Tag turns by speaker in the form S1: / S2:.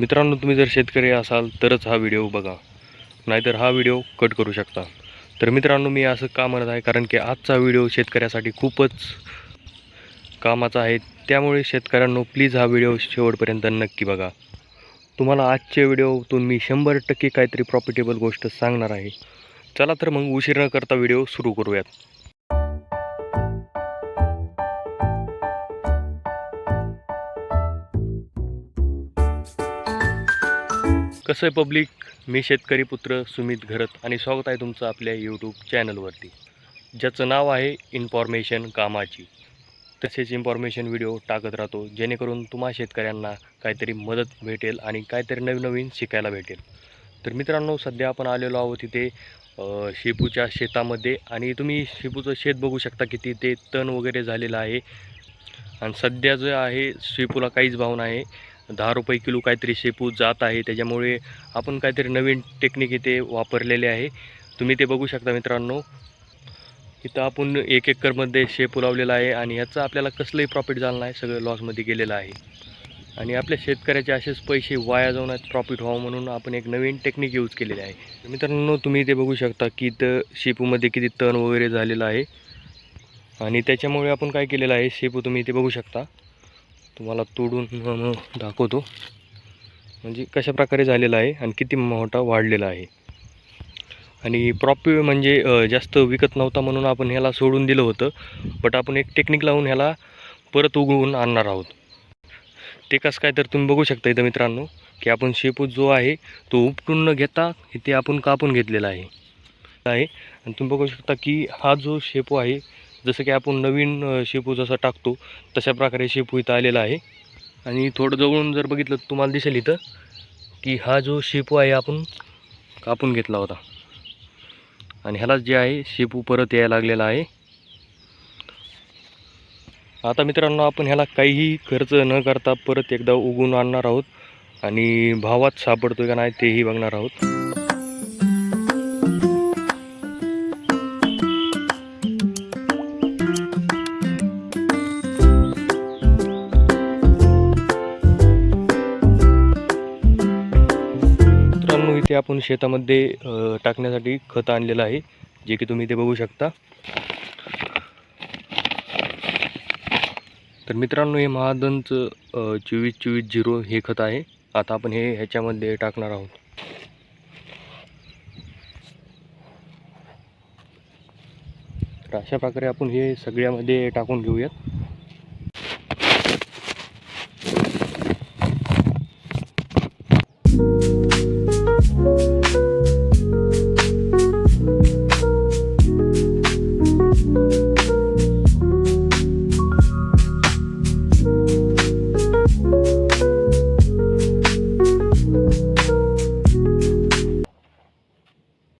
S1: मित्रांनो तुम्ही जर शेतकरी असाल तरच हा व्हिडिओ बघा. नाहीतर हा व्हिडिओ कट करू शकता. तर मित्रांनो मी असं का म्हणत आहे? कारण की आजचा व्हिडिओ शेतकऱ्यासाठी खूपच कामाचा आहे. त्यामुळे शेतकऱ्यांनो प्लीज हा व्हिडिओ शेवटपर्यंत नक्की बघा. तुम्हाला आजच्या व्हिडिओतून मी शंभर टक्के काहीतरी प्रॉफिटेबल गोष्ट सांगणार आहे. चला तर मग उशीर न करता व्हिडिओ सुरू करूयात. कसं आहे पब्लिक मी शेतकरी पुत्र सुमित घरत आणि स्वागत आहे तुमचं आपल्या यूट्यूब चॅनलवरती ज्याचं नाव आहे इन्फॉर्मेशन कामाची. तसेच इन्फॉर्मेशन व्हिडिओ टाकत राहतो जेणेकरून तुम्हा शेतकऱ्यांना काहीतरी मदत भेटेल आणि काहीतरी नवीन नवीन शिकायला भेटेल. तर मित्रांनो सध्या आपण आलेलो आहोत इथे शेपूच्या शेतामध्ये आणि तुम्ही शेपूचं शेत बघू शकता की तिथे तण वगैरे झालेलं आहे. आणि सध्या जो आहे शेपूला काहीच भाव नाही. दहा रुपये किलो काहीतरी शेपू जात आहे. त्याच्यामुळे आपण काहीतरी नवीन टेक्निक इथे वापरलेले आहे. तुम्ही ते बघू शकता मित्रांनो. इथं आपण एक एकरमध्ये शेपू लावलेला आहे आणि ह्याचं आपल्याला कसलंही प्रॉफिट झालं नाही. सगळं लॉसमध्ये गेलेलं आहे. आणि आपल्या शेतकऱ्याचे असेच पैसे वाया जाऊन प्रॉफिट व्हावं म्हणून आपण एक नवीन टेक्निक यूज केलेली आहे. मित्रांनो तुम्ही ते बघू शकता की इथं शेपूमध्ये किती तण वगैरे झालेलं आहे. आणि त्याच्यामुळे आपण काय केलेलं आहे शेपू तुम्ही इथे बघू शकता. तुम्हाला तोडून दाखवतो. म्हणजे कशा प्रकारे झालेला आहे आणि किती मोठा वाढलेला आहे. आणि प्रॉफिट म्हणजे जास्त विकत नव्हता म्हणून आपण ह्याला सोडून दिलं होतं. बट आपण एक टेक्निक लावून ह्याला परत उगवून आणणार आहोत. ते कसं काय तर तुम्ही बघू शकता इथं मित्रांनो की आपण शेपू जो आहे तो उपटून न घेता इथे आपण कापून घेतलेला आहे. आहे. आणि तुम्ही बघू शकता की हा जो शेपू आहे जसं की आपण नवीन शेपू जसा टाकतो तशा प्रकारे शेपू इथं आलेला आहे. आणि थोडं जवळून जर बघितलं तर तुम्हाला दिसेल इथं की हा जो शेपू आहे आपण कापून घेतला होता. आणि ह्याला जे आहे शेपू परत यायला लागलेला आहे. आता मित्रांनो आपण ह्याला काहीही खर्च न करता परत एकदा उगवून आणणार आहोत. आणि भावात सापडतोय का नाही तेही बघणार आहोत. ते आपण शेतामध्ये टाकण्यासाठी खत आणलेलं आहे जे की तुम्ही ते बघू शकता. तर मित्रांनो हे महादनचं चोवीस चोवीस झिरो हे खत आहे. आता आपण हे ह्याच्यामध्ये टाकणार आहोत. तर अशा प्रकारे आपण हे सगळ्यामध्ये टाकून घेऊयात.